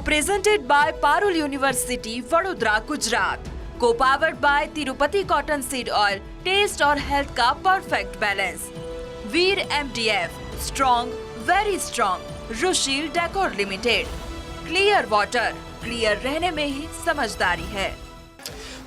Co-presented by Parul University, Vadodara, Gujarat. Co-powered by Tirupati Cotton Seed Oil. Taste और health का perfect balance. Veer MDF, strong, very strong. Rushil decor limited. Clear water, clear रहने में ही समझदारी है.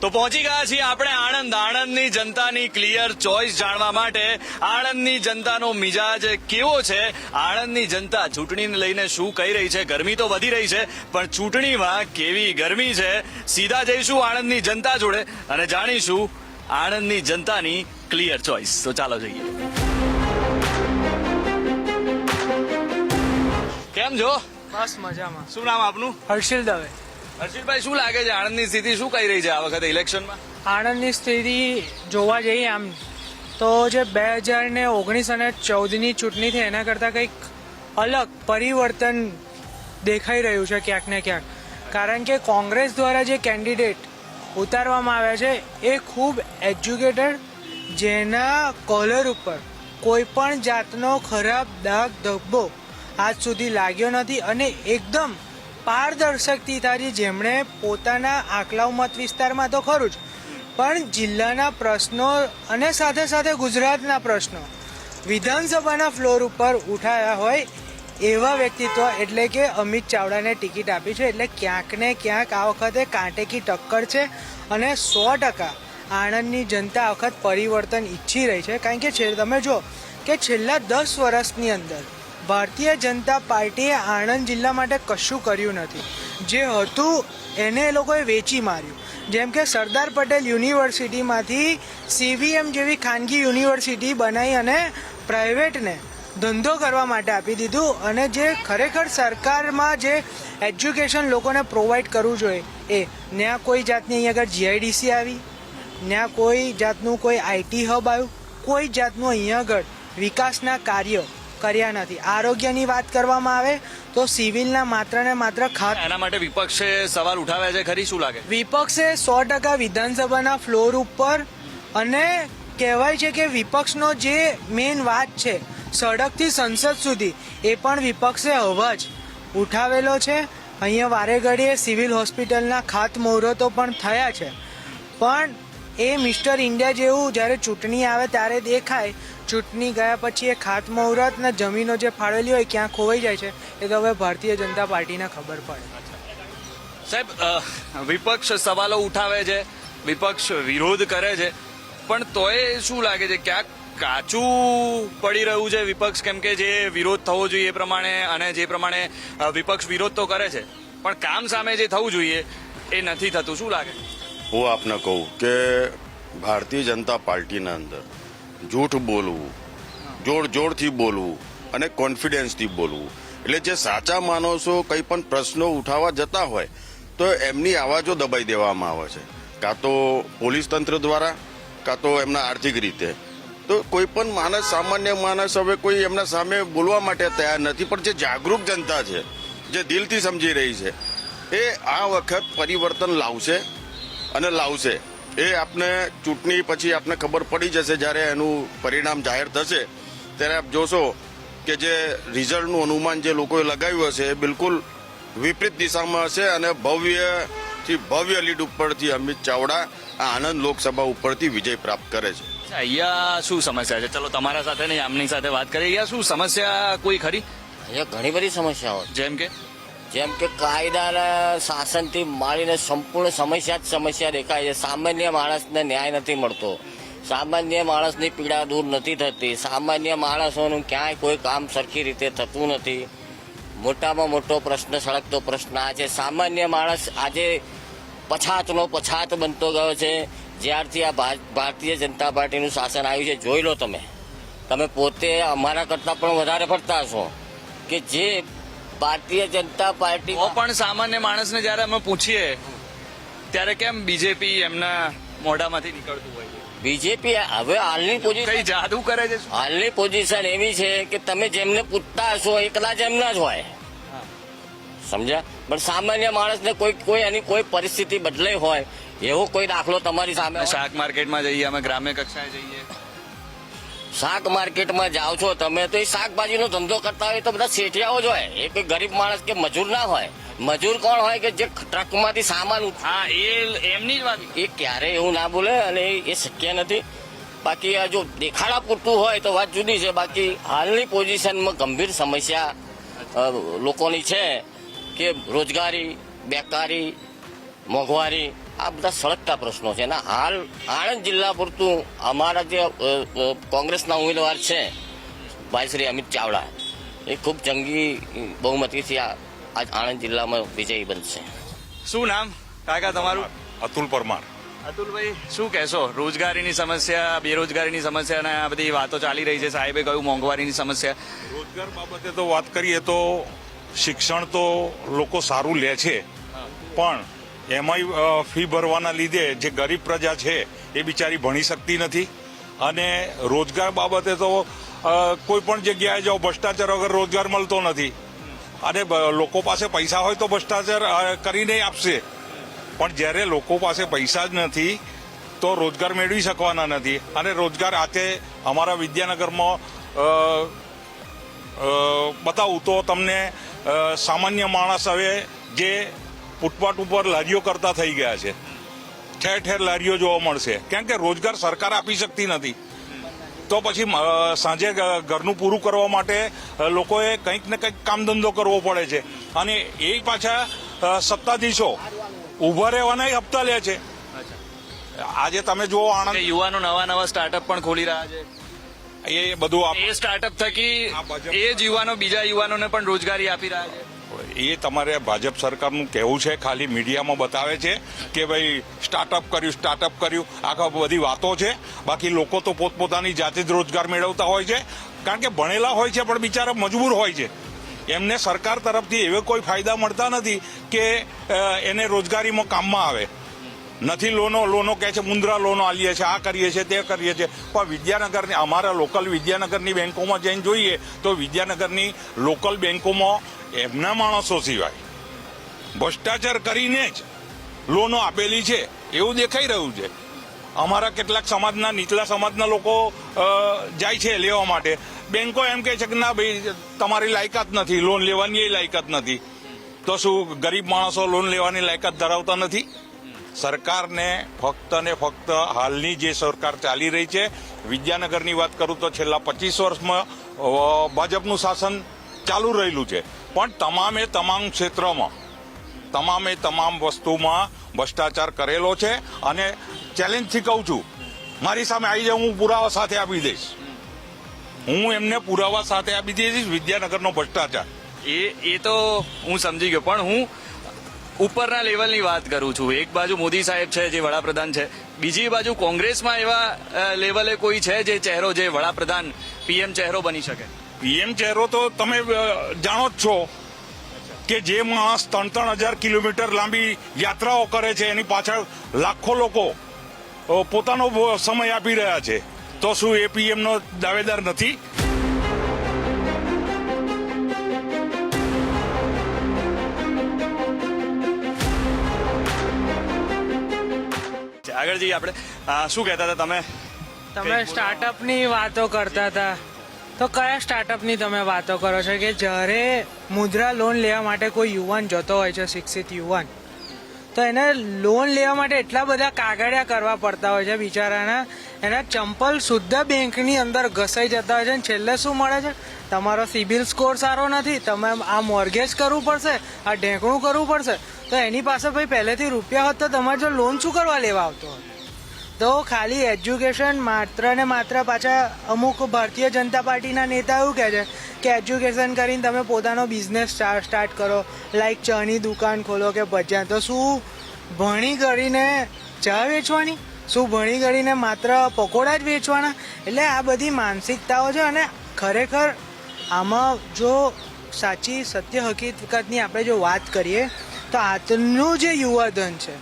તો પહોંચી ગયા છીએ આપણે આણંદ. આણંદની જનતાની ક્લિયર ચોઇસ જાણવા માટે આણંદની જનતાનો મિજાજ કેવો છે? આણંદની જનતા ચૂંટણીને લઈને શું કહી રહી છે? ગરમી તો વધી રહી છે પણ ચૂંટણીમાં કેવી ગરમી છે? સીધા જઈશું આણંદની જનતા જોડે અને જાણીશું આણંદની જનતાની ક્લિયર ચોઇસ તો ચાલો જઈએ. કેમ છો? બસ મજામાં. શું નામ આપનું? હર્ષિલ દવે. હર્ષિલભાઈ શું લાગે છે આણંદની સ્થિતિ? શું કહી રહી છે આ વખતે ઇલેક્શનમાં? આણંદની સ્થિતિ જોવા જઈએ આમ, તો જે બે હજાર ને ઓગણીસ અને ચૌદની ચૂંટણી થઈ એના કરતાં કંઈક અલગ પરિવર્તન દેખાઈ રહ્યું છે ક્યાંક ને ક્યાંક. કારણ કે કોંગ્રેસ દ્વારા જે કેન્ડિડેટ ઉતારવામાં આવ્યા છે, એ ખૂબ એજ્યુકેટેડ, જેના કોલર ઉપર કોઈ પણ જાતનો ખરાબ દાગ ધબ્બો આજ સુધી લાગ્યો નથી અને એકદમ પારદર્શકતાથી જેમણે પોતાના આકલાવ મત વિસ્તારમાં તો ખરું જ, પણ જિલ્લાના પ્રશ્નો અને સાથે સાથે ગુજરાતના પ્રશ્નો વિધાનસભાના ફ્લોર ઉપર ઉઠાયા હોય એવા વ્યક્તિત્વ એટલે કે અમિત ચાવડાને ટિકિટ આપી છે એટલે ક્યાંક ને ક્યાંક આ વખતે કાંટેકી ટક્કર છે અને સો ટકા આણંદની જનતા આ વખત પરિવર્તન ઈચ્છી રહી છે. કારણ કે તમે જો કે છેલ્લા દસ વર્ષની અંદર ભારતીય જનતા પાર્ટીએ આણંદ જિલ્લા માટે કશું કર્યું નથી. જે હતું, એને એ લોકોએ વેચી માર્યું. જેમ કે સરદાર પટેલ યુનિવર્સિટીમાંથી સીવીએમ જેવી ખાનગી યુનિવર્સિટી બનાવી અને પ્રાઇવેટને ધંધો કરવા માટે આપી દીધું અને જે ખરેખર સરકારમાં જે એજ્યુકેશન લોકોને પ્રોવાઈડ કરવું જોઈએ, એ ત્યાં કોઈ જાતની અહીંયા આગળ જીઆઈડીસી આવી ત્યાં કોઈ જાતનું કોઈ આઈટી હબ આવ્યું, કોઈ જાતનું અહીંયા આગળ વિકાસના કાર્યો કર્યા નથી. આરોગ્યની વાત કરવામાં આવે તો સિવિલના માત્ર ને માત્ર ખાત એના માટે વિપક્ષે સવાલ ઉઠાવ્યા છે. ખરી શું લાગે? વિપક્ષે સો ટકા વિધાનસભાના ફ્લોર ઉપર અને કહેવાય છે કે વિપક્ષનો જે મેઇન વાત છે સડકથી સંસદ સુધી એ પણ વિપક્ષે અવાજ ઉઠાવેલો છે. અહીંયા વારે ઘડીએ સિવિલ હોસ્પિટલના ખાત મુહૂર્તો પણ થયા છે. પણ એ મિસ્ટર ઇન્ડિયા જેવું જ્યારે ચૂંટણી આવે ત્યારે દેખાય. ચૂંટણી ગયા પછી એ ખાતમુહૂર્ત ને જમીનો જે ફાળવેલી હોય ક્યાં ખોવાઈ જાય છે, એ તો હવે ભારતીય જનતા પાર્ટીને ખબર પડે. સાહેબ વિપક્ષ સવાલો ઉઠાવે છે, વિપક્ષ વિરોધ કરે છે, પણ તોય શું લાગે છે, ક્યાંક કાચું પડી રહ્યું છે વિપક્ષ? કેમ કે જે વિરોધ થવો જોઈએ એ પ્રમાણે અને જે પ્રમાણે વિપક્ષ વિરોધ તો કરે છે, પણ કામ સામે જે થવું જોઈએ એ નથી થતું. શું લાગે? હું આપને કહું કે ભારતીય જનતા પાર્ટીના અંદર જૂઠ બોલવું જોડ જોડથી બોલવું અને કોન્ફિડન્સથી બોલવું. એટલે જે સાચા માણસો કંઈ પણ પ્રશ્નો ઉઠાવવા જતા હોય, તો એમની આવાજો દબાઈ દેવામાં આવે છે. કાં તો પોલીસ તંત્ર દ્વારા, કાં તો એમના આર્થિક રીતે. તો કોઈ પણ માણસ, સામાન્ય માણસ હવે કોઈ એમના સામે બોલવા માટે તૈયાર નથી, પણ જે જાગૃત જનતા છે, જે દિલથી સમજી રહી છે, એ આ વખત પરિવર્તન લાવશે. અને લાવશે. એ આપને ચૂંટણી પછી આપને ખબર પડી જશે જ્યારે એનું પરિણામ જાહેર થશે. ત્યારે આપ જોશો કે જે રિઝલ્ટનું અનુમાન જે લોકોએ લગાવ્યું હશે એ બિલકુલ વિપરીત દિશામાં હશે અને ભવ્યથી ભવ્ય લીડ ઉપરથી અમિત ચાવડા આ આણંદ લોકસભા ઉપરથી વિજય પ્રાપ્ત કરે છે. અહીંયા શું સમસ્યા છે? ચલો તમારા સાથે નહીં આમની સાથે વાત કરીએ અહીંયા શું સમસ્યા કોઈ ખરી? અહીંયા ઘણી બધી સમસ્યાઓ જેમ કે? જેમ કે કાયદાના શાસનથી માંડીને સંપૂર્ણ સમસ્યા જ સમસ્યા દેખાય છે. સામાન્ય માણસને ન્યાય નથી મળતો. સામાન્ય માણસની પીડા દૂર નથી થતી. સામાન્ય માણસોનું ક્યાંય કોઈ કામ સરખી રીતે થતું નથી. મોટામાં મોટો પ્રશ્ન, સળગતો પ્રશ્ન આ છે. સામાન્ય માણસ આજે પછાતનો પછાત બનતો ગયો છે. જ્યારથી આ ભારતીય જનતા પાર્ટીનું શાસન આવ્યું છે. જોઈ લો તમે. તમે પોતે અમારા કરતાં પણ વધારે ફરતા હશો કે જે ભારતીય જનતા પાર્ટી પણ સામાન્ય માણસને જ્યારે અમે પૂછીએ ત્યારે કેમ બીજેપી એમના મોઢામાંથી નીકળતું હોય બીજેપી હવે હાલની પોઝિશન જાદુ કરે છે? હાલની પોઝિશન એવી છે કે તમે જેમને પૂછતા હશો એકલા જ એમના જ હોય. સમજ્યા? પણ સામાન્ય માણસને કોઈ કોઈ એની કોઈ પરિસ્થિતિ બદલાઈ હોય એવો કોઈ દાખલો તમારી સામે શાક માર્કેટમાં જઈએ અમે ગ્રામ્ય કક્ષાએ જઈએ. શાક માર્કેટમાં જાઓ છો તમે તો એ શાકભાજીનો ધંધો કરતા હોય તો બધા શેઠિયાઓ જ હોય. એ કોઈ ગરીબ માણસ કે મજૂર ના હોય. મજૂર કોણ હોય કે જે ટ્રકમાંથી સામાન હા એ એમની જ વાત. એ ક્યારે એવું ના બોલે અને એ- એ શક્ય નથી. બાકી આ જો દેખાડા પૂરતું હોય તો વાત જુદી છે. બાકી હાલની પોઝિશનમાં ગંભીર સમસ્યા લોકોની છે કે રોજગારી બેકારી મોંઘવારી આ બધા સળગતા પ્રશ્નો છે. અને હાલ આણંદ જિલ્લા પૂરતું અમારા જે કોંગ્રેસના ઉમેદવાર છે ભાઈ શ્રી અમિત ચાવડા એ ખૂબ જંગી બહુમતીથી આ આજ આણંદ જિલ્લામાં વિજયી બનશે. શું નામ? કાકા તમારું? અતુલ પરમાર. અતુલભાઈ શું કહેશો? રોજગારીની સમસ્યા બેરોજગારીની સમસ્યા અને આ બધી વાતો ચાલી રહી છે. સાહેબે કહ્યું મોંઘવારીની સમસ્યા. રોજગાર બાબતે તો વાત કરીએ તો શિક્ષણ તો લોકો સારું લે છે. પણ એમાંય ફી ભરવાના લીધે જે ગરીબ પ્રજા છે, એ બિચારી ભણી શકતી નથી. અને રોજગાર બાબતે તો કોઈ પણ જગ્યાએ જાઓ, ભ્રષ્ટાચાર વગર રોજગાર મળતો નથી. અને લોકો પાસે પૈસા હોય તો ભ્રષ્ટાચાર કરીને આપશે. પણ જ્યારે લોકો પાસે પૈસા જ નથી, તો રોજગાર મેળવી શકવાના નથી. અને રોજગાર આતે અમારા વિદ્યાનગરમાં બતાવું તો તમને સામાન્ય માણસ હવે જે ફૂટપાથ ઉપર લારીઓ કરતા થઈ ગયા છે. ઠેર ઠેર લારીઓ જોવા મળશે. કેમ કે રોજગાર સરકાર આપી શકતી નથી. તો પછી સાંજે ઘરનું પૂરું કરવા માટે લોકોએ કંઈક ને કંઈક કામ ધંધો કરવો પડે છે. અને એ પાછા સત્તાધીશો ઊભા રહેવાના હપ્તા લે છે. આજે તમે જુઓ આણંદ યુવાનો નવા નવા સ્ટાર્ટઅપ પણ ખોલી રહ્યા છે. એ બધું એ સ્ટાર્ટઅપ થકી એ જ યુવાનો બીજા યુવાનોને પણ રોજગારી આપી રહ્યા છે. એ તમારે ભાજપ સરકારનું કહેવું છે, ખાલી મીડિયામાં બતાવે છે કે ભાઈ સ્ટાર્ટઅપ કર્યું સ્ટાર્ટઅપ કર્યું, આખા બધી વાતો છે. બાકી લોકો તો પોતપોતાની જાતે જ રોજગાર મેળવતા હોય છે. કારણ કે ભણેલા હોય છે, પણ બિચારા મજબૂર હોય છે. એમને સરકાર તરફથી એવા કોઈ ફાયદા મળતા નથી કે એને રોજગારીમાં કામમાં આવે. નથી, લોનો લોનો કહે છે, મુદ્રા લોનો આલીએ છે, આ કરીએ છીએ તે કરીએ છીએ પણ વિદ્યાનગરની, અમારા લોકલ વિદ્યાનગરની બેન્કોમાં જઈને જોઈએ તો વિદ્યાનગરની લોકલ બેન્કોમાં એમના માણસો સિવાય ભ્રષ્ટાચાર કરીને જ લોનો આપેલી છે, એવું દેખાઈ રહ્યું છે. અમારા કેટલાક સમાજના, નીચલા સમાજના લોકો જાય છે લેવા માટે. બેન્કો એમ કહે છે કે ના ભાઈ, તમારી લાયકાત નથી, લોન લેવાની એ લાયકાત નથી. તો શું, ગરીબ માણસો લોન લેવાની લાયકાત ધરાવતા નથી? સરકારને ફક્ત ને ફક્ત હાલની જે સરકાર ચાલી રહી છે, વિદ્યાનગરની વાત કરું તો છેલ્લા પચીસ વર્ષમાં ભાજપનું શાસન ચાલુ રહેલું છે. પણ તમામે તમામ ક્ષેત્રમાં, તમામે તમામ વસ્તુમાં ભ્રષ્ટાચાર કરેલો છે અને ચેલેન્જથી કહું છું, મારી સામે આવી જાય હું પુરાવા સાથે આપી દઈશ. હું એમને પુરાવા સાથે આપી દઈશ, વિદ્યાનગરનો ભ્રષ્ટાચાર. એ એ તો હું સમજી ગયો, પણ હું ઉપરના લેવલની વાત કરું છું. એક બાજુ મોદી સાહેબ છે જે વડાપ્રધાન છે. બીજી બાજુ કોંગ્રેસમાં એવા લેવલે કોઈ છે જે ચહેરો, જે વડાપ્રધાન, પીએમ ચહેરો બની શકે? પીએમ ચહેરો તો તમે જાણો જ છો કે જે માણસ ત્રણ ત્રણ હજાર કિલોમીટર લાંબી યાત્રાઓ કરે છે, એની પાછળ લાખો લોકો પોતાનો સમય આપી રહ્યા છે. તો શું એ પીએમ નો દાવેદાર નથી? આગળ જઈએ આપણે. શું કહેતા હતા તમે? તમે સ્ટાર્ટઅપની વાતો કરતા હતા. તો કયા સ્ટાર્ટઅપની તમે વાતો કરો છો કે જ્યારે મુદ્રા લોન લેવા માટે કોઈ યુવાન જતો હોય છે શિક્ષિત યુવાન તો એને લોન લેવા માટે એટલા બધા કાગળિયા કરવા પડતા હોય છે બિચારાના. એના ચંપલ શુદ્ધ બેંકની અંદર ઘસાઈ જતા હોય છે અને છેલ્લે શું મળે છે? તમારો સિબિલ સ્કોર સારો નથી, તમે આ મોર્ગેજ કરવું પડશે, આ ઢેંકણું કરવું પડશે, તો એની પાસે ભાઈ પહેલેથી રૂપિયા હોત તો તમારે જો લોન શું કરવા લેવા આવતો તો ખાલી એજ્યુકેશન માત્ર ને માત્ર પાછા અમુક ભારતીય જનતા પાર્ટીના નેતા એવું કહે છે કે એજ્યુકેશન કરીને તમે પોતાનો બિઝનેસ સ્ટાર્ટ કરો લાઈક ચાની દુકાન ખોલો કે ભજીયા તો શું ભણી કરીને ચા વેચવાની? શું ભણી કરીને માત્ર પકોડા જ વેચવાના? એટલે આ બધી માનસિકતાઓ છે અને ખરેખર આમાં જો સાચી સત્ય હકીકતની આપણે જો વાત કરીએ, તો આજનું જે યુવાધન છે,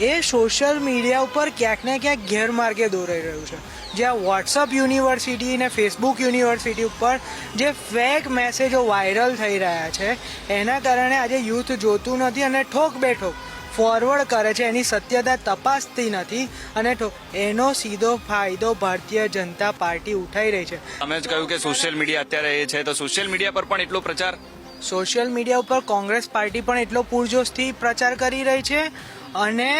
એ સોશિયલ મીડિયા ઉપર ક્યાંક ને ક્યાંક ગેરમાર્ગે દોરાઈ રહ્યું છે. જ્યાં વોટ્સઅપ યુનિવર્સિટી ને ફેસબુક યુનિવર્સિટી ઉપર જે ફેક મેસેજો વાયરલ થઈ રહ્યા છે, એના કારણે આજે યુથ જોતું નથી અને ઠોક બેઠોક ફોરવર્ડ કરે છે. એની સત્યતા તપાસતી નથી અને એનો સીધો ફાયદો ભારતીય જનતા પાર્ટી ઉઠાઈ રહી છે. તમે જ કહ્યું કે સોશિયલ મીડિયા અત્યારે એ છે. તો સોશિયલ મીડિયા પર પણ એટલો પ્રચાર? સોશિયલ મીડિયા ઉપર કોંગ્રેસ પાર્ટી પણ એટલો પૂરજોશથી પ્રચાર કરી રહી છે. અને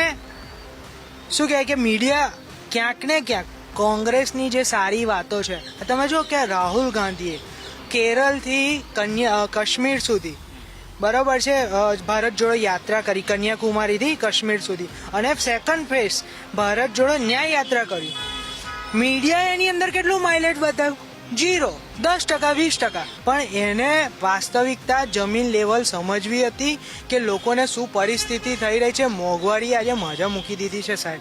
શું કહેવાય કે મીડિયા ક્યાંક ને ક્યાંક કોંગ્રેસની જે સારી વાતો છે. તમે જો કે રાહુલ ગાંધીએ કેરળથી કન્યા કાશ્મીર સુધી બરાબર છે ભારત જોડો યાત્રા કરી, કન્યાકુમારીથી કાશ્મીર સુધી. અને સેકન્ડ ફેઝ ભારત જોડો ન્યાય યાત્રા કરી. મીડિયા એની અંદર કેટલું માઇલેજ બતાવ્યું? જીરો દસ ટકા, વીસ ટકા. પણ એને વાસ્તવિકતા, જમીન લેવલ સમજવી હતી કે લોકોને શું પરિસ્થિતિ થઈ રહી છે. મોંઘવારી આજે મજા મૂકી દીધી છે સાહેબ.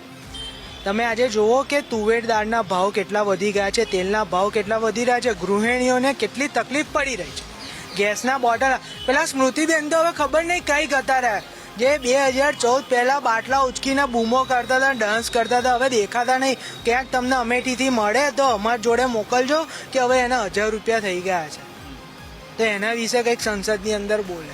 તમે આજે જુઓ કે તુવેર દાળના ભાવ કેટલા વધી ગયા છે, તેલના ભાવ કેટલા વધી રહ્યા છે, ગૃહિણીઓને કેટલી તકલીફ પડી રહી છે. ગેસના બોટલ. પેલા સ્મૃતિબેન તો હવે ખબર નહીં કઈ કરતા રહ્યા. જે બે હજાર ચૌદ પહેલા બાટલા ઉચકીને બૂમો કરતા હતા ડાન્સ કરતા હતા, હવે દેખાતા નહીં. ક્યાંક તમને અમેઠીથી મળે તો અમારા જોડે મોકલજો કે હવે એના હજાર રૂપિયા થઈ ગયા છે. તો એના વિશે કંઈક સંસદની અંદર બોલે.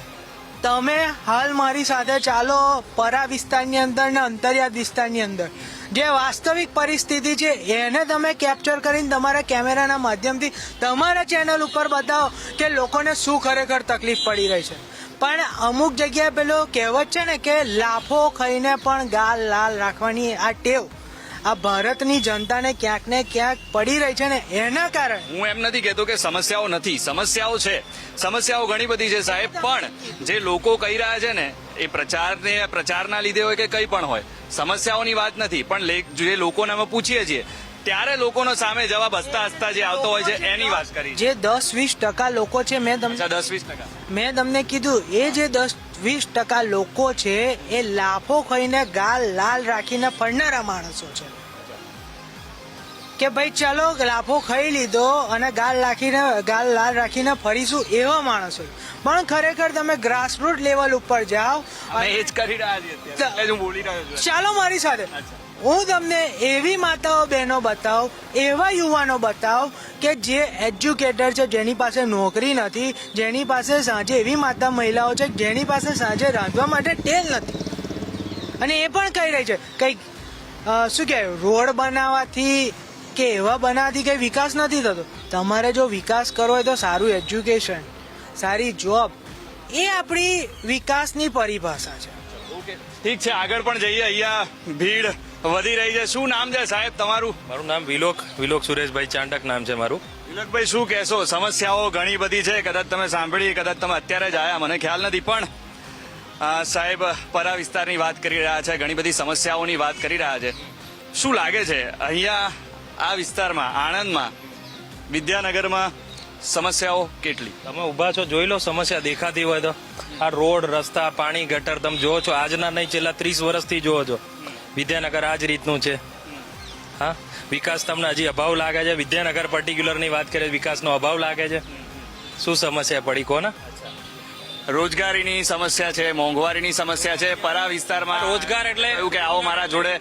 તમે હાલ મારી સાથે ચાલો પરા વિસ્તારની અંદર ને અંતરિયાળ વિસ્તારની અંદર. જે વાસ્તવિક પરિસ્થિતિ છે, એને તમે કેપ્ચર કરીને તમારા કેમેરાના માધ્યમથી તમારા ચેનલ ઉપર બતાવો કે લોકોને શું ખરેખર તકલીફ પડી રહી છે. પણ અમુક જગ્યાએ પેલો કહેવત છે ને કે, લાફો ખાઈને પણ ગાલ લાલ રાખવાની આ ટેવ. આ ભારતની જનતાને ક્યાંક ને ક્યાંક પડી રહી છે ને એના કારણે. હું એમ નથી કહેતો કે સમસ્યાઓ નથી સમસ્યાઓ છે. સમસ્યાઓ ઘણી બધી છે સાહેબ પણ જે લોકો કહી રહ્યા છે ને એ પ્રચારને પ્રચારના લીધે હોય કે કંઈ પણ હોય સમસ્યાઓની વાત નથી. પણ જે લોકોને અમે પૂછીએ છીએ ત્યારે લોકોનો સામે જવાબ હસતા હસતા જે આવતો હોય છે એની વાત કરી જે દસ વીસ ટકા લોકો છે મેં તમને દસ વીસ ટકા. મેં તમને કીધું એ જે દસ વીસ ટકા લોકો છે એ લાફો ખાઈને ગાલ લાલ રાખીને ફરનારા માણસો છે. કે ભાઈ ચાલો લાફો ખાઈ લીધો અને ગાલ રાખીને ગાલ લાલ રાખીને ફરીશું એવા માણસો પણ ખરેખર તમે ગ્રાસરૂટ લેવલ ઉપર જાઓ એ જ કરી ચાલો મારી સાથે. હું તમને એવી માતાઓ બહેનો બતાવ, એવા યુવાનો બતાવ કે જે એજ્યુકેટર છે, જેની પાસે નોકરી નથી, જેની પાસે સાંજે એવી માતા મહિલાઓ છે, જેની પાસે સાંજે રાંધવા માટે ટેલ નથી. અને એ પણ કહી રહી છે, કંઈક શું કહેવાય, રોડ બનાવવાથી કે એવા બનાવવાથી કંઈ વિકાસ નથી થતો. તમારે જો વિકાસ કરવો હોય તો સારું એજ્યુકેશન, સારી જોબ, એ આપણી વિકાસની પરિભાષા છે. ઠીક છે, આગળ પણ જઈએ, અહીંયા ભીડ વધી રહી છે. શું નામ છે સાહેબ તમારું? મારું નામ વિલોક વિલોક સુરેશભાઈ ચાંડક નામ છે મારું. વિલોકભાઈ શું કહેશો? સમસ્યાઓ ઘણી બધી છે. કદાચ તમે સાંભળી કદાચ તમે અત્યારે જ આવ્યા મને ખ્યાલ નથી પણ સાહેબ પરા વિસ્તારની વાત કરી રહ્યા છે. ઘણી બધી સમસ્યાઓની વાત કરી રહ્યા છે. શું લાગે છે? અહીંયા આ વિસ્તારમાં આણંદમાં વિદ્યાનગરમાં સમસ્યાઓ કેટલી? તમે ઊભા છો જોઈ લો સમસ્યા દેખાતી હોય તો. આ રોડ રસ્તા પાણી ગટર તમે જોવો છો. આજના નહીં છેલ્લા ત્રીસ વર્ષથી જોવો છો. વિદ્યાનગર આ જ રીતનું છે. હા? વિકાસ તમને હજી અભાવ લાગે છે? વિદ્યાનગર પર્ટિક્યુલરની વાત કરીએ વિકાસનો અભાવ લાગે છે? શું સમસ્યા પડી કોને? રોજગારીની સમસ્યા છે મોંઘવારીની સમસ્યા છે પરા વિસ્તારમાં રોજગાર એટલે- કહ્યું કે આવો મારા જોડે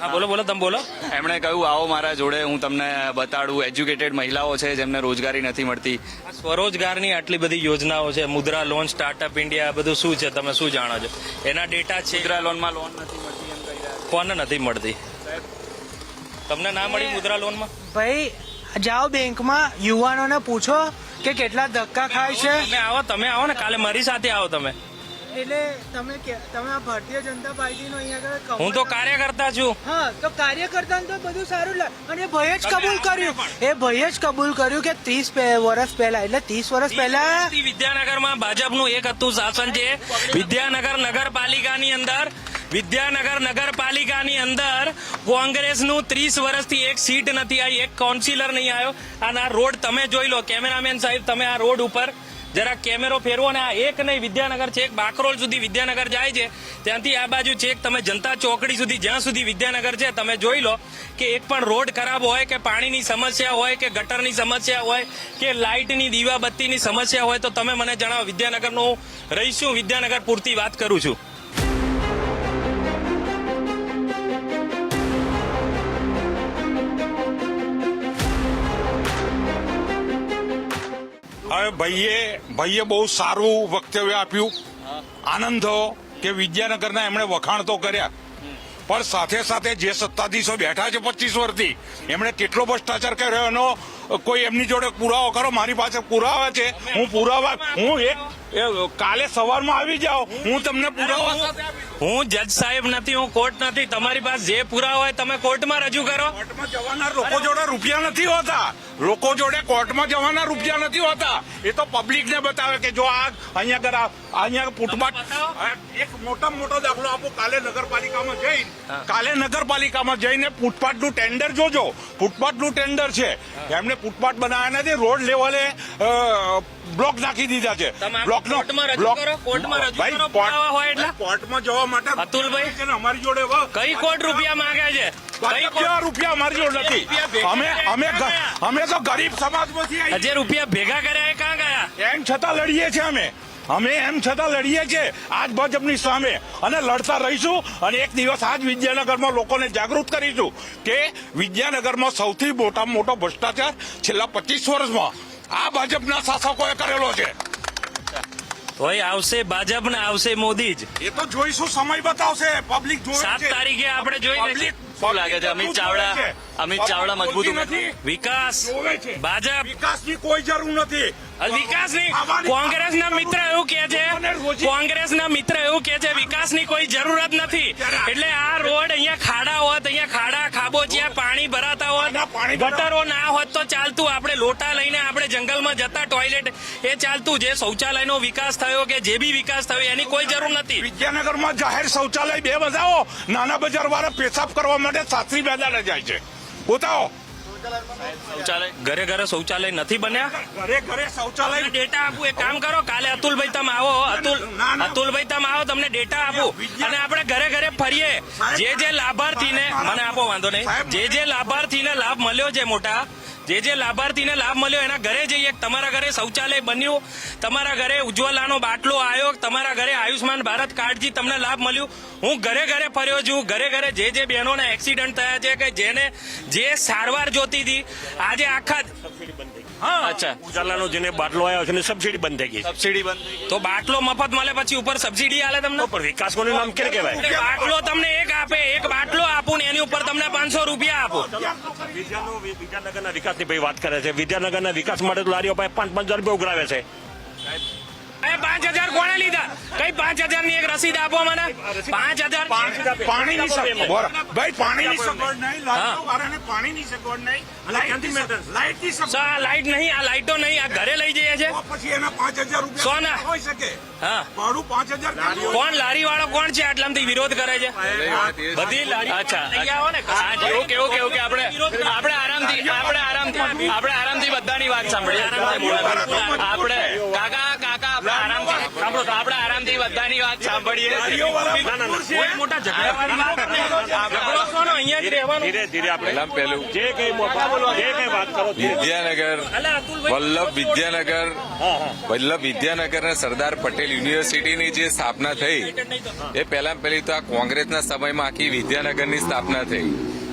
હા બોલો બોલો તમે બોલો. એમણે કહ્યું આવો મારા જોડે હું તમને બતાડું. એજ્યુકેટેડ મહિલાઓ છે જેમને રોજગારી નથી મળતી. સ્વરોજગારની આટલી બધી યોજનાઓ છે મુદ્રા લોન સ્ટાર્ટઅપ ઇન્ડિયા બધું શું છે? તમે શું જાણો છો? એના ડેટા છે મુદ્રા લોનમાં લોન નથી મળતી. કોને નથી મળતી? તમને ના મળી મુદ્રા લોનમાં ભાઈ જાઓ બેંકમાં યુવાનોને પૂછો કે કેટલા ધક્કા ખાય છે. તમે આવો તમે આવો ને કાલે મારી સાથે આવો તમે. એટલે તમે તમે આ ભારતીય જનતા પાર્ટીનો અહીંયા હું તો કાર્યકર્તા છું. હા તો કાર્યકર્તા તો બધું સારું લાગે. અને ભાઈએ જ કબૂલ કર્યું. એ ભાઈએ જ કબૂલ કર્યું કે ત્રીસ વર્ષ પહેલા એટલે ત્રીસ વર્ષ પહેલા વિદ્યાનગરમાં ભાજપનું એક હતું શાસન છે વિદ્યાનગર નગરપાલિકાની અંદર વિદ્યાનગર નગરપાલિકાની અંદર કોંગ્રેસનું ત્રીસ વર્ષથી એક સીટ નથી આવી, એક કાઉન્સિલર નહીં આવ્યો. અને આ રોડ તમે જોઈ લો, કેમેરામેન સાહેબ, તમે આ રોડ ઉપર જરા કેમેરો ફેરવો ને આ એક નહીં, વિદ્યાનગર છે, એક બાકરોલ સુધી વિદ્યાનગર જાય છે. ત્યાંથી આ બાજુ છે એક, તમે જનતા ચોકડી સુધી, જ્યાં સુધી વિદ્યાનગર છે, તમે જોઈ લો કે એક પણ રોડ ખરાબ હોય, કે પાણીની સમસ્યા હોય, કે ગટરની સમસ્યા હોય, કે લાઇટની, દીવાબત્તીની સમસ્યા હોય, તો તમે મને જણાવો, વિદ્યાનગરનું રહીશું, વિદ્યાનગર પૂરતી વાત કરું છું. હવે ભાઈએ ભાઈએ બહુ સારું વક્તવ્ય આપ્યું. આનંદ થયો કે વિદ્યાનગરના એમણે વખાણ તો કર્યા. પણ સાથે સાથે જે સત્તાધીશો બેઠા છે પચીસ વર્ષથી એમણે કેટલો ભ્રષ્ટાચાર કર્યો એનો કોઈ એમની જોડે પુરાવો કરો મારી પાસે પુરાવા છે. હું પુરાવા હું એક એ કાલે સવારમાં આવી જાઉં હું તમને પુરાવા હું જજ સાહેબ નથી હું કોર્ટ નથી. તમારી પાસે જે પુરાવા હોય તમે કોર્ટમાં રજૂ કરો. કોર્ટમાં જવાના લોકો જોડે રૂપિયા નથી હોતા. લોકો જોડે કોર્ટમાં જવાના રૂપિયા નથી હોતા. એ તો પબ્લિક ને બતાવે કે જો આ અહીંયા આગળ અહીંયા ફૂટપાથ એક મોટા મોટો દાખલો આપો. કાલે નગરપાલિકામાં જઈને કાલે નગરપાલિકામાં જઈને ફૂટપાથનું ટેન્ડર જોજો. ફૂટપાથનું ટેન્ડર છે. એમને ફૂટપાથ બનાવ્યા નથી. રોડ લેવલે બ્લોક નાખી દીધા છે. બ્લોક બ્લોકનો- બ્લોક- કોર્ટમાં રજૂ ભાઈ, કરો, કોર્ટ- પુરાવા હોય એટલે? કોર્ટમાં જવા માટે અતુલભાઈ? અમારી જોડે કઈ કોટ રૂપિયા માંગે છે? રૂપિયા અમારી જોડે નથી? અમે તો ગરીબ સમાજમાંથી આવીએ. જે રૂપિયા ભેગા કર્યા એ ક્યાં ગયા? એમ છતાં લડીએ છીએ અમે. અમે એમ છતાં લડીએ છીએ. આજ ભાજપની સામે. અને લડતા રહીશું અને એક દિવસ આજ વિદ્યાનગરમાં લોકોને જાગૃત કરીશું કે વિદ્યાનગરમાં સૌથી મોટા મોટો ભ્રષ્ટાચાર છેલ્લા પચીસ વર્ષમાં આ ભાજપના શાસકોએ કરેલો છે. તોય આવશે ભાજપ ને આવશે મોદી જ. એ તો જોઈશું સમય બતાવશે પબ્લિક જોવે સાત તારીખે આપણે જોઈ પબ્લિક શું લાગે છે? અમિત ચાવડા અમિત ચાવડા મજબૂત નથી. વિકાસ. ભાજપ. વિકાસની કોઈ જરૂર નથી. વિકાસની કોંગ્રેસ ના મિત્ર એવું કે છે કોંગ્રેસ ના મિત્ર એવું કે છે વિકાસની કોઈ જરૂરત નથી. એટલે આ રોડ અહીંયા ખાડા હોત અહીંયા ખાડા ખાબોચિયા પાણી ભરાતા હોત ના, ગટરો ના હોત તો ચાલતું. આપણે લોટા લઈને જતા ટોયલેટ એ ચાલતું જે શૌચાલયનો વિકાસ થયો કે જે બી વિકાસ થયો એની કોઈ જરૂર નથી. વિદ્યાનગરમાં જાહેર શૌચાલય બે બતાવો નાના બજાર વાળા પેશાબ કરવા માટે સાસરી મેદાને જાય છે. બતાવો શૌચાલય ઘરે ઘરે શૌચાલય નથી બન્યા? ઘરે ઘરે શૌચાલય ડેટા આપું એક કામ કરો કાલે અતુલભાઈ તમે આવો અતુલ. અતુલભાઈ તમે આવો તમને ડેટા આપું. અને આપણે ઘરે ઘરે ફરીએ. જે જે લાભાર્થીને મને આપો વાંધો નહીં. જે જે લાભાર્થીને લાભ મળ્યો છે મોટા જે જે લાભાર્થીને લાભ મળ્યો એના ઘરે જઈએ. તમારા ઘરે શૌચાલય બન્યું. તમારા ઘરે ઉજ્જવલાનો બાટલો આવ્યો. તમારા ઘરે આયુષ્માન ભારત કાર્ડથી તમને લાભ મળ્યું. હું ઘરે ઘરે ફર્યો છું. ઘરે ઘરે જે જે બહેનોના એક્સિડન્ટ થયા છે કે જેને જે સારવાર જોતી હતી. આજે આખા હા. અચ્છા. ઉજાલાનો જેને બાટલો આવ્યો છે ને સબસિડી બંધ થઈ ગઈ છે. સબસિડી બંધ થઈ ગઈ. તો બાટલો મફત મળે પછી ઉપર સબસિડી આલે તમને? પણ વિકાસ કોનું નામ ક્યારે કહેવાય? બાટલો તમને એક આપે એક બાટલો આપું ને એની ઉપર તમને પાંચસો રૂપિયા આપો. વિદ્યાનો વિદ્યાનગરના વિકાસની ભાઈ વાત કરે છે. વિદ્યાનગરના વિકાસ માટે તો લારીઓ પાસે પાંચ પાંચ હજાર રૂપિયા ઉઘરાવે છે. એ પાંચ હજાર કોને લીધા? કઈ પાંચ હજારની એક રસીદ આપો મને? પાંચ હજાર? પાણીની. ભાઈ પાણીની સગવડ નહીં. લાઈટો વાળાને પાણીની સગવડ નહીં. લાઈટની સગવડ- સગવડ આ લાઈટ નહીં આ લાઈટો નહીં આ ઘરે લઈ જઈએ છે પછી એના પાંચ હજાર રૂપિયા સોના. હોઈ શકે? હા. ભાડું પાંચ હજાર કોણ લારી વાળો કોણ? છે? આટલામાંથી વિરોધ કરે છે? બધી લારી અચ્છા ને. ઓકે ઓકે ઓકે આપણે આપણે આરામથી આપણે આરામથી આપણે આરામથી બધાની વાત સાંભળીએ. આપણે કાકા સાંભળો તો આપણે આરામથી બધાની વાત સાંભળીએ. કોઈ મોટા. ઝઘડો શોનો? અહીંયા જ રહેવાનું. ધીરે ધીરે આપણે પહેલું જે કઈ જે કઈ વાત કરો વિદ્યાનગર વલ્લભ વિદ્યાનગર વલ્લભ વિદ્યાનગર અને સરદાર પટેલ યુનિવર્સિટીની જે સ્થાપના થઈ એ પહેલા પહેલી તો આ કોંગ્રેસના સમયમાં આખી વિદ્યાનગરની સ્થાપના થઈ.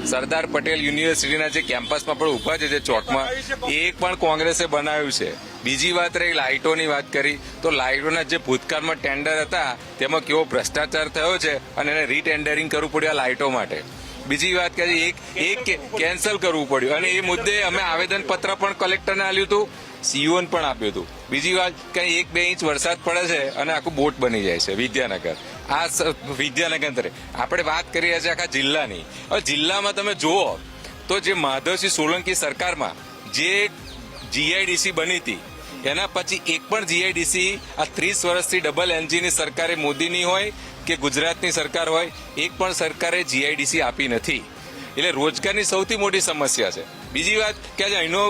સરદાર પટેલ યુનિવર્સિટીના જે કેમ્પસમાં પણ ઊભા છે, જે ચોકમાં એક પણ કોંગ્રેસે બનાવ્યું છે. બીજી વાત રહી લાઇટોની વાત કરી, તો લાઇટોના જે ભૂતકાળમાં ટેન્ડર હતા, તેમાં કેવો ભ્રષ્ટાચાર થયો છે અને એને રીટેન્ડરિંગ કરવું પડ્યું આ લાઇટો માટે. બીજી વાત કરી, એક એક કેન્સલ કરવું પડ્યું. અને એ મુદ્દે અમે આવેદન પત્ર પણ કલેક્ટરને આપ્યું હતું, સીઓને પણ આપ્યું હતું. બીજી વાત, કે એક બે ઇંચ વરસાદ પડે છે અને આખું બોટ બની જાય છે વિદ્યાનગર. આ વિદ્યાનગર આપણે વાત કરી રહ્યા છીએ આખા જિલ્લાની. હવે જિલ્લામાં તમે જુઓ, તો જે માધવસિંહ સોલંકી સરકારમાં જે જીઆઈડીસી બની હતી, એના પછી એક પણ જીઆઈડીસી આ ત્રીસ વર્ષથી ડબલ એન્જીની સરકારે મોદીની હોય કે ગુજરાતની સરકાર હોય, એક પણ સરકારે જીઆઈડીસી આપી નથી. એટલે રોજગારની સૌથી મોટી સમસ્યા છે. બીજી વાત કે આજે અહીંનો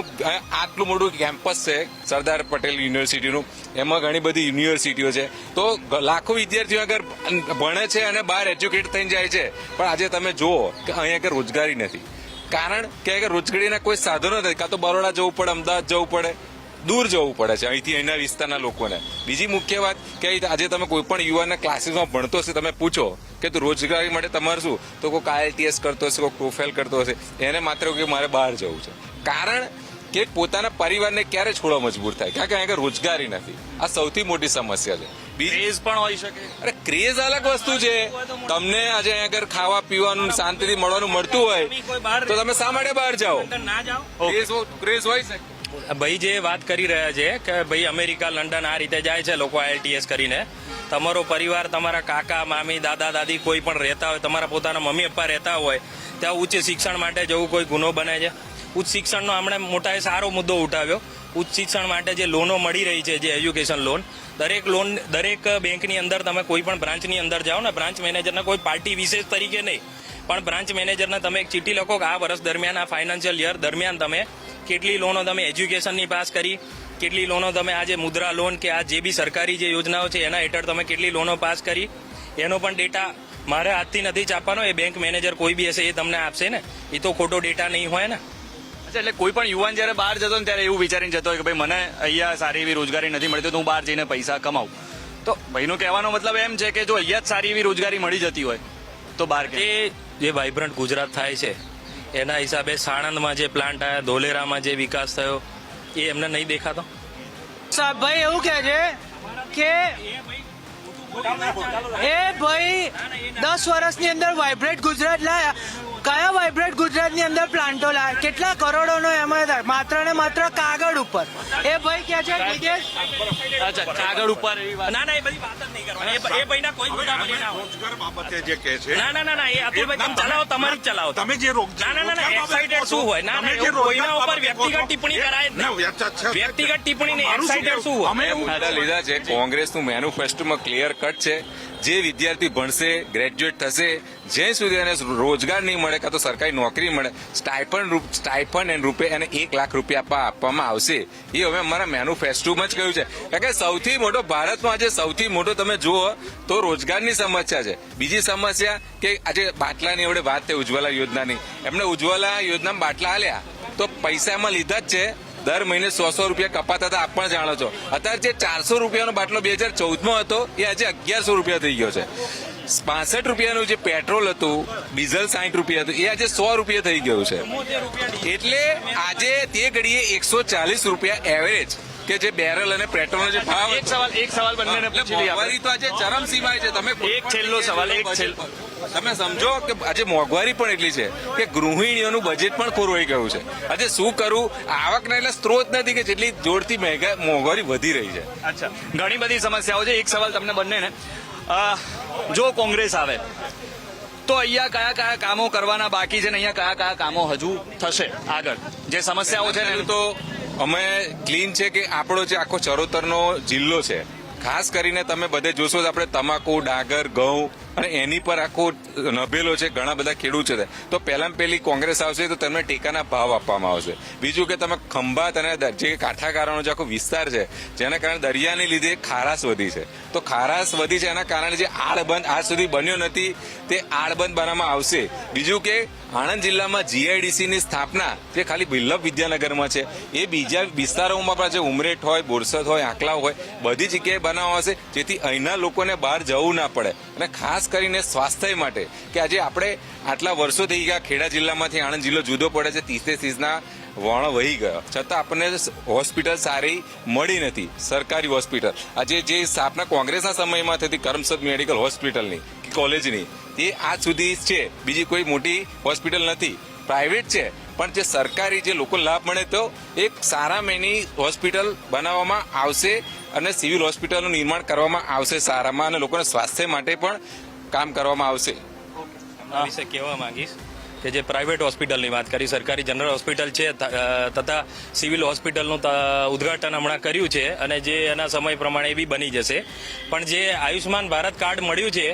આટલું મોટું કેમ્પસ છે, સરદાર પટેલ યુનિવર્સિટીનું, એમાં ઘણી બધી યુનિવર્સિટીઓ છે. તો લાખો વિદ્યાર્થીઓ આગળ ભણે છે અને બહાર એજ્યુકેટ થઈને જાય છે. પણ આજે તમે જુઓ કે અહીંયા આગળ રોજગારી નથી. કારણ કે આગળ રોજગારીના કોઈ સાધનો નથી. કાં તો બરોડા જવું પડે, અમદાવાદ જવું પડે, દૂર જવું પડે છે અહીંથી અહીંના વિસ્તારના લોકોને. બીજી મુખ્ય વાત કે આજે તમે કોઈ પણ યુવાના ક્લાસીસમાં ભણતો હશે, તમે પૂછો કે તું રોજગારી માટે તમારે શું? તો કોઈ આઈએલટીએસ કરતો હશે કોઈ પ્રોફાઇલ કરતો હશે. એને માત્ર કે મારે બહાર જવું છે. કારણ કે પોતાના પરિવારને ક્યારે છોડવા મજબૂર થાય? કારણ કે અહીંયા રોજગારી નથી. આ સૌથી મોટી સમસ્યા છે. ક્રેઝ પણ હોઈ શકે. અરે ક્રેઝ અલગ વસ્તુ છે. તમને આજે અહીંયા આગળ ખાવા પીવાનું શાંતિથી મળવાનું મળતું હોય તો તમે શા માટે બહાર જાઓ? ના જાઓ? ક્રેઝ ક્રેઝ હોય શકે. ભાઈ જે વાત કરી રહ્યા છે કે ભાઈ અમેરિકા લંડન આ રીતે જાય છે લોકો આઈએલટીએસ કરીને. તમારો પરિવાર, તમારા કાકા, મામી, દાદા, દાદી કોઈ પણ રહેતા હોય, તમારા પોતાના મમ્મી, પપ્પા રહેતા હોય, ત્યાં ઉચ્ચ શિક્ષણ માટે જવું કોઈ ગુનો બને છે? ઉચ્ચ શિક્ષણનો હમણે મોટાએ સારો મુદ્દો ઉઠાવ્યો. ઉચ્ચ શિક્ષણ માટે જે લોનો મળી રહી છે, જે એજ્યુકેશન લોન, દરેક લોન, દરેક બેંકની અંદર તમે કોઈ પણ બ્રાન્ચની અંદર જાઓ ને, બ્રાન્ચ મેનેજરને કોઈ પાર્ટી વિશેષ તરીકે નહીં, પણ બ્રાન્ચ મેનેજરને તમે એક ચીઠી લખો કે આ વર્ષ દરમિયાન, આ ફાઇનાન્શિયલ યર દરમિયાન તમે કેટલી લોનો તમે એજ્યુકેશનની પાસ કરી કેટલી લોનો તમે આ જે મુદ્રા લોન કે આ જે બી સરકારી જે યોજનાઓ છે એના હેઠળ તમે કેટલી લોનો પાસ કરી? એનો પણ ડેટા મારે હાથથી નથી છાપવાનો એ બેંક મેનેજર કોઈ બી હશે એ તમને આપશે ને. એ તો ખોટો ડેટા નહીં હોય ને. અચ્છા એટલે કોઈ પણ યુવાન જ્યારે બહાર જતો ને ત્યારે એવું વિચારીને જતો હોય કે ભાઈ મને અહીંયા સારી એવી રોજગારી નથી મળતી તો હું બહાર જઈને પૈસા કમાવું. તો ભાઈનો કહેવાનો મતલબ એમ છે કે જો અહીંયા જ સારી એવી રોજગારી મળી જતી હોય તો બહાર કે જે વાઇબ્રન્ટ ગુજરાત થાય છે એના હિસાબે સાણંદમાં જે પ્લાન્ટ આવ્યા ધોલેરામાં જે વિકાસ થયો એ એમને નહીં દેખાતો. સાહેબ ભાઈ એવું કહે છે કે એ ભાઈ દસ વર્ષની અંદર વાઇબ્રેટ ગુજરાત લાયા કયા વાઇબ્રેટ ગુજરાતની અંદર પ્લાન્ટો લાવે કેટલા કરોડોનો એમાં થાય? માત્ર ને માત્ર કાગળ ઉપર. એ ભાઈ કે છે વિદેશ અચ્છા કાગળ ઉપર ના ના એ બધી વાત જ નહીં કરવાની. એ- ભાઈ ના કોઈ ના રોજગાર બાબતે જે કહે છે ના ના ના ના એ અતુલભાઈ તમે ચલાવો તમારી ચલાવો. તમે જે રોજ- ના ના ના ના રોજગાર excited શું હોય? ના ના કોઈના ઉપર વ્યક્તિગત ટિપ્પણી કરાય. વ્યક્તિગત ટિપ્પણી નહીં એક્સાઇટેડ શું હોય? અમે લીધા છે. કોંગ્રેસનું મેન્યુફેસ્ટોમાં ક્લિયર કટ છે. જે વિદ્યાર્થી ભણશે ગ્રેજ્યુએટ થશે જ્યાં સુધી એને રોજગાર નહીં મળે કાં તો સરકારી નોકરી મળે સ્ટાઇપન રૂપ સ્ટાઇપન એન રૂપે એને એક લાખ રૂપિયા આપવામાં આવશે. એ હવે અમારા મેન્યુફેસ્ટોમાં જ કહ્યું છે. કારણ કે સૌથી મોટો ભારતમાં આજે સૌથી મોટો તમે જુઓ તો રોજગારની સમસ્યા છે. બીજી સમસ્યા કે આજે બાટલાની આપણે વાત થઈ ઉજ્જવલા યોજનાની. એમને ઉજ્જવલા યોજનામાં બાટલા આલ્યા. તો પૈસા એમાં લીધા જ છે. દર મહિને સો સો રૂપિયા કપાતા હતા. આપ પણ જાણો છો. અત્યારે જે ચારસો રૂપિયાનો બાટલો બે હજાર ચૌદમાં હતો, એ આજે અગિયારસો રૂપિયા થઈ ગયો છે. પાસઠ રૂપિયાનું જે પેટ્રોલ હતું ડીઝલ સાઠ રૂપિયા હતું એ આજે સો રૂપિયા થઈ ગયું છે. એટલે આજે તે ઘડીએ એકસો ચાલીસ રૂપિયા એવરેજ કે જે બેરલ અને પેટ્રોલનો જે ભાવ એક સવાલ એક સવાલ બંનેને પૂછી લઈએ આપણે. મોંઘવારી તો આજે ચરમ સીમાએ છે. તમે એક છેલ્લો સવાલ, એક છેલ્લો. તમે સમજો કે આજે મોંઘવારી પણ એટલી છે કે ગૃહિણીઓનું બજેટ પણ ખોરવાઈ ગયું છે. આજે શું કરવું આવકના એટલે સ્ત્રોત નથી કે જેટલી જોરથી મોંઘવારી વધી રહી છે. અચ્છા. ઘણી બધી સમસ્યાઓ છે. એક સવાલ તમને બંનેને. અ, જો કોંગ્રેસ આવે, તો અહીંયા કયા કયા કામો કરવાના બાકી છે ને અહીંયા કયા કયા કામો હજુ થશે આગળ? જે સમસ્યાઓ છે ને તો અમે ક્લીન છે કે આપણો જે આખો ચરોતરનો જિલ્લો છે, ખાસ કરીને તમે બધે જોશો તો આપણે તમાકુ, ડાંગર, ઘઉં અને એની પર આખો નભેલો છે, ઘણા બધા ખેડૂત છે તો. પહેલામાં પહેલી કોંગ્રેસ આવશે તો તમને ટેકાના ભાવ આપવામાં આવશે. બીજું કે તમે ખંભાત અને જે કાંઠાકારોનો જે આખો વિસ્તાર છે, જેના કારણે દરિયાને લીધે ખારાશ વધી છે. તો ખારાશ વધી છે એના કારણે જે આડબંધ આજ સુધી બન્યો નથી, તે આડબંધ બનાવવામાં આવશે. બીજું કે આણંદ જિલ્લામાં જીઆઈડીસી ની સ્થાપના, જે ખાલી વિલ્લભ વિદ્યાનગરમાં છે, એ બીજા વિસ્તારોમાં પણ જે ઉમરેઠ હોય, બોરસદ હોય, આંકલાવ હોય, બધી જગ્યાએ બનાવવા આવશે, જેથી અહીંના લોકોને બહાર જવું ના પડે. અને ખાસ કરીને સ્વાસ્થ્ય માટે કે આજે આપણે આટલા વર્ષો થઈ ગયા ખેડા જિલ્લામાંથી આણંદ જિલ્લો જુદો પડે છે ત્રીસે ત્રીસના વણ વહી ગયો. છતાં આપણને હોસ્પિટલ સારી મળી નથી, સરકારી હોસ્પિટલ. આજે જે આપણા કોંગ્રેસના સમયમાં થતી કરમસદ મેડિકલ હોસ્પિટલની, કે કોલેજની એ આજ સુધી છે. બીજી કોઈ મોટી હોસ્પિટલ નથી. પ્રાઇવેટ છે, પણ જે સરકારી જે લોકો લાભ મળે તો એક સારા મેની હોસ્પિટલ બનાવવામાં આવશે અને સિવિલ હોસ્પિટલનું નિર્માણ કરવામાં આવશે સારામાં અને લોકોના સ્વાસ્થ્ય માટે પણ કામ કરવામાં આવશે. એમના વિશે કહેવા માંગીશ કે જે પ્રાઇવેટ હોસ્પિટલની વાત કરી, સરકારી જનરલ હોસ્પિટલ છે તથા સિવિલ હોસ્પિટલનું ઉદ્ઘાટન હમણાં કર્યું છે અને જે એના સમય પ્રમાણે એ બી બની જશે. પણ જે આયુષ્માન ભારત કાર્ડ મળ્યું છે,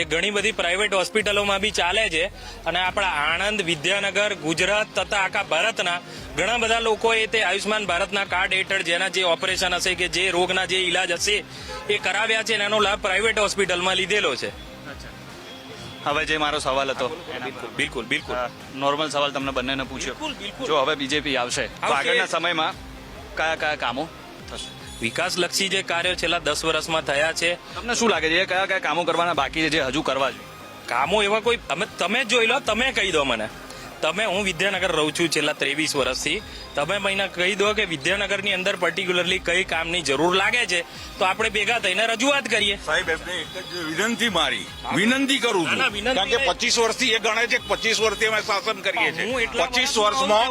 એ ઘણી બધી પ્રાઇવેટ હોસ્પિટલોમાં બી ચાલે છે અને આપણા આણંદ, વિદ્યાનગર, ગુજરાત તથા આખા ભારતના ઘણા બધા લોકોએ તે આયુષ્માન ભારતના કાર્ડ હેઠળ જેના જે ઓપરેશન હશે કે જે રોગના જે ઈલાજ હશે એ કરાવ્યા છે અને એનો લાભ પ્રાઇવેટ હોસ્પિટલમાં લીધેલો છે. હવે જે મારો સવાલ હતો બિલકુલ બિલકુલ. નોર્મલ સવાલ તમને બંનેને પૂછ્યો. જો હવે બીજેપી આવશે તો આગળના સમયમાં કયા કયા કામો થશે? વિકાસલક્ષી જે કાર્યો છેલ્લા દસ વર્ષમાં થયા છે તમને શું લાગે છે? એ કયા કયા કામો કરવાના બાકી છે જે હજુ કરવા જોઈએ? કામો એવા કોઈ તમે જોઈ લો તમે કહી દો મને. તમે હું વિદ્યાનગર રહું છું છેલ્લા ત્રેવીસ વર્ષથી. તમે મહિના કહી દો કે વિદ્યાનગરની અંદર પર્ટિક્યુલરલી કઈ કામની જરૂર લાગે છે તો આપણે ભેગા થઈને રજૂઆત કરીએ. સાહેબ એમને એક જ વિનંતી મારી. વિનંતી કરું છું. કારણ કે પચીસ વર્ષથી એ ગણે છે કે પચીસ વર્ષથી અમે શાસન કરીએ છીએ. પચીસ વર્ષમાં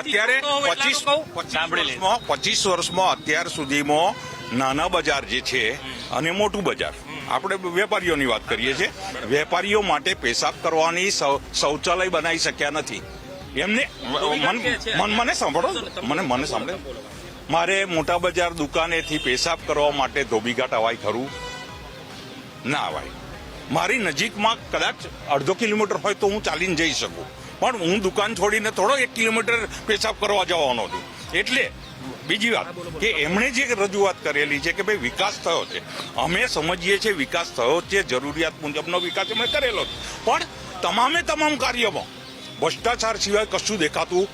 અત્યારે પચીસ પચીસ વર્ષમાં અત્યાર સુધીમાં નાના બજાર જે છે અને મોટું બજાર. આપણે વેપારીઓની વાત કરીએ છીએ. વેપારીઓ માટે પેશાબ કરવાની શૌચાલય બનાવી શક્યા નથી. એમને મન- સાંભળો. મને મને સાંભળે. મારે મોટા બજાર દુકાનેથી પેશાબ કરવા માટે ધોબીઘાટ અવાય ખરું? ના અવાય. મારી નજીકમાં કદાચ અડધો કિલોમીટર હોય તો હું ચાલીને જઈ શકું. પણ હું દુકાન છોડીને થોડો એક કિલોમીટર પેશાબ કરવા જવાનો છું. એટલે બીજી વાત કે એમણે જે રજૂઆત કરેલી છે કે ભાઈ વિકાસ થયો છે, અમે સમજીએ છીએ વિકાસ થયો છે, જરૂરિયાત મુજબનો વિકાસ એમણે કરેલો છે. પણ તમામે તમામ કાર્યમાં ભ્રષ્ટાચાર સિવાય કશું દેખાતું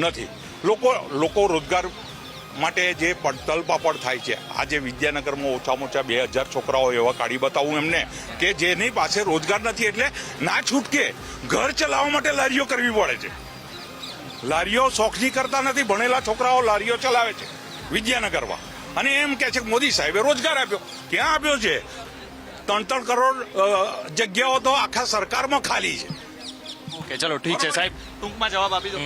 નથી. લોકો લોકો રોજગાર માટે જે પડતલ પાપડ થાય છે, આજે વિદ્યાનગરમાં ઓછામાં ઓછા બે હજાર છોકરાઓ એવા કાઢી બતાવું એમને કે જેની પાસે રોજગાર નથી એટલે ના છૂટકે ઘર ચલાવવા માટે લારીઓ કરવી પડે છે. લારીઓ શોખની કરતા નથી ભણેલા છોકરાઓ લારીઓ ચલાવે છે વિદ્યાનગરમાં. અને એમ કે છે કે મોદી સાહેબે રોજગાર આપ્યો. ક્યાં આપ્યો છે? ત્રણ ત્રણ કરોડ જગ્યાઓ તો આખા સરકારમાં ખાલી છે. ઓકે ચલો ઠીક છે સાહેબ. ટૂંકમાં જવાબ આપી દો.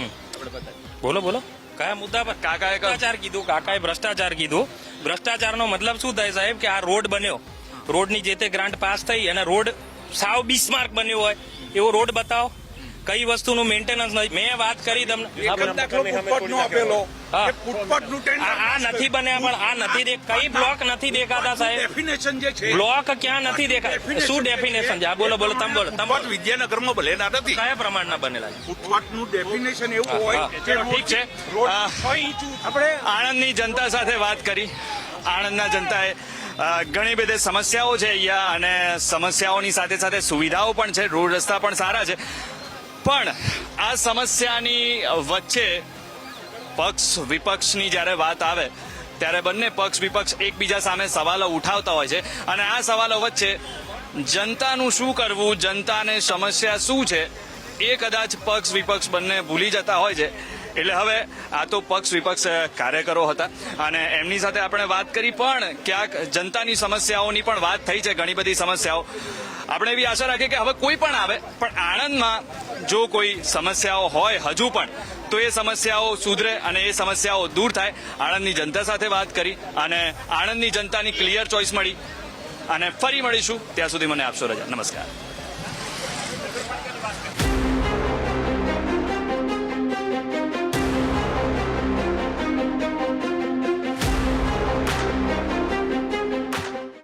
બોલો બોલો. કયા મુદ્દા પર? કાકાએ. ભ્રષ્ટાચાર કીધું કાકાએ ભ્રષ્ટાચાર કીધું. ભ્રષ્ટાચારનો મતલબ શું થાય સાહેબ? કે આ રોડ બન્યો. રોડની જે તે ગ્રાન્ટ પાસ થઈ અને રોડ સાવ બિસ્માર્ક બન્યો હોય એવો રોડ બતાવો. કઈ વસ્તુનું મેન્ટેનન્સ નથી. મેં વાત કરી તમને. આ નથી બન્યા પણ આ નથી કઈ બ્લોક નથી દેખાતા સાહેબ? ડેફિનેશન જે છે બ્લોક ક્યાં નથી દેખાતા? શું ડેફિનેશન છે આ બોલો બોલો તમે બોલો તમે. વિદ્યાનગરમાં ભલેના નથી. કયા પ્રમાણના બનેલા છે? ફૂટપાથનું ડેફિનેશન એવું હોય ઠીક છે. આપણે આણંદની જનતા સાથે વાત કરી. આણંદના જનતાએ એ ઘણી બધી સમસ્યાઓ છે અહીંયા અને સમસ્યાઓની સાથે સાથે સુવિધાઓ પણ છે રોડ રસ્તા પણ સારા છે. પણ આ સમસ્યાની વચ્ચે પક્ષ વિપક્ષની જ્યારે વાત આવે, ત્યારે બંને પક્ષ વિપક્ષ એકબીજા સામે સવાલો ઉઠાવતા હોય છે. અને આ સવાલો વચ્ચે જનતાનું શું કરવું, જનતાને સમસ્યા શું છે, એ કદાચ પક્ષ વિપક્ષ બંને ભૂલી જતા હોય છે. એટલે હવે આ તો પક્ષ વિપક્ષ કાર્યકરો હતા. અને એમની સાથે આપણે વાત કરી, પણ ક્યાંક જનતાની સમસ્યાઓની પણ વાત થઈ છે, ઘણી બધી સમસ્યાઓ. આપણે એવી આશા રાખીએ કે હવે કોઈ પણ આવે, પણ આણંદમાં જો કોઈ સમસ્યાઓ હોય, હજુ પણ, તો એ સમસ્યાઓ સુધરે અને એ સમસ્યાઓ દૂર થાય. આણંદની જનતા સાથે વાત કરી અને આણંદની જનતાની ક્લિયર ચોઇસ મળી. અને ફરી મળીશું. ત્યાં સુધી મને આપશો, રજા. નમસ્કાર.